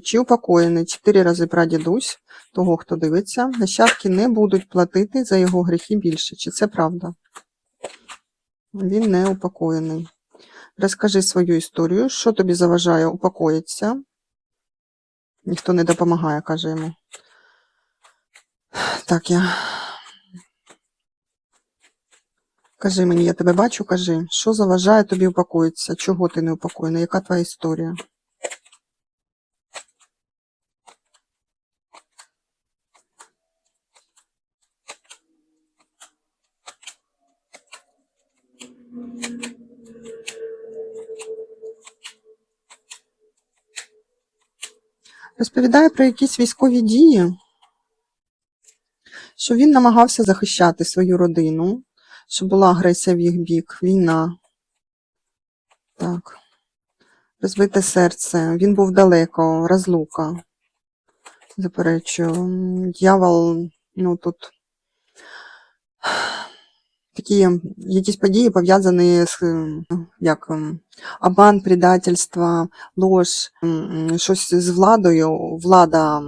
Чи упокоєний чотири рази прадідусь, того, хто дивиться, нащадки не будуть платити за його гріхи більше. Чи це правда? Він не упокоєний. Розкажи свою історію, що тобі заважає упокоїтися. Ніхто не допомагає, каже йому. Так, я. Кажи мені, я тебе бачу, кажи, що заважає тобі упокоїтися? Чого ти не упокоєний? Яка твоя історія? Розповідає про якісь військові дії, що він намагався захищати свою родину, що була агресія в їх бік, війна. Так. Розбите серце. Він був далеко, розлука. Заперечую. Дьявол, ну тут такі якісь події пов'язані з ем, як обман, предательство, ложь, м, щось з владою. Влада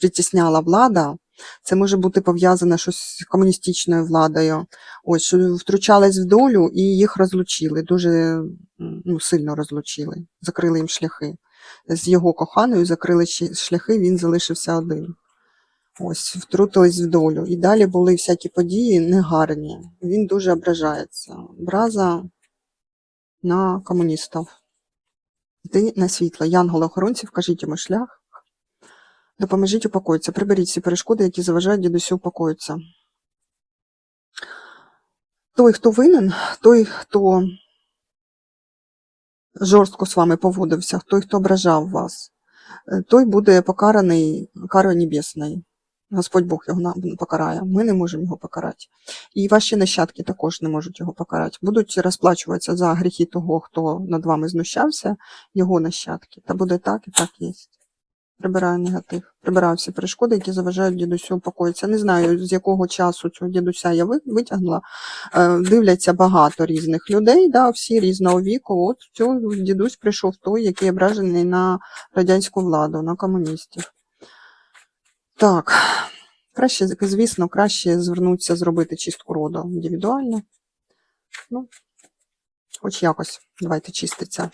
притісняла влада. Це може бути пов'язане щось з комуністичною владою. Ось що втручались в долю і їх розлучили. Дуже ну, сильно розлучили, закрили їм шляхи. З його коханою закрили шляхи, він залишився один. Ось, втрутились в долю. І далі були всякі події негарні. Він дуже ображається. Образа на комуністів. Йди на світло. Янголи охоронці, вкажіть йому шлях. Допоможіть упокоїтися. Приберіть всі перешкоди, які заважають дідусю упокоїтися. Той, хто винен, той, хто жорстко з вами поводився, той, хто ображав вас, е, той буде покараний карою небесною. Господь Бог його на- покарає. Ми не можемо його покарати. І ваші нащадки також не можуть його покарати. Будуть розплачуватися за гріхи того, хто над вами знущався, його нащадки. Та буде так і так є. Прибираю негатив. Прибираю всі перешкоди, які заважають дідусю упокоїтися. Не знаю, з якого часу цього дідуся я витягнула. Е, Дивляться багато різних людей, да, всі різного віку. От цього дідусь прийшов той, який ображений на радянську владу, на комуністів. Так, краще, звісно, краще звернутися зробити чистку роду індивідуально. Ну, хоч якось, давайте чиститься.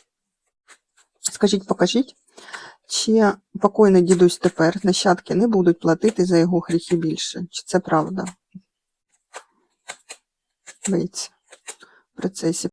Скажіть, покажіть, чи покойний дідусь тепер нащадки не будуть платити за його гріхи більше? Чи це правда? Дивіться, в процесі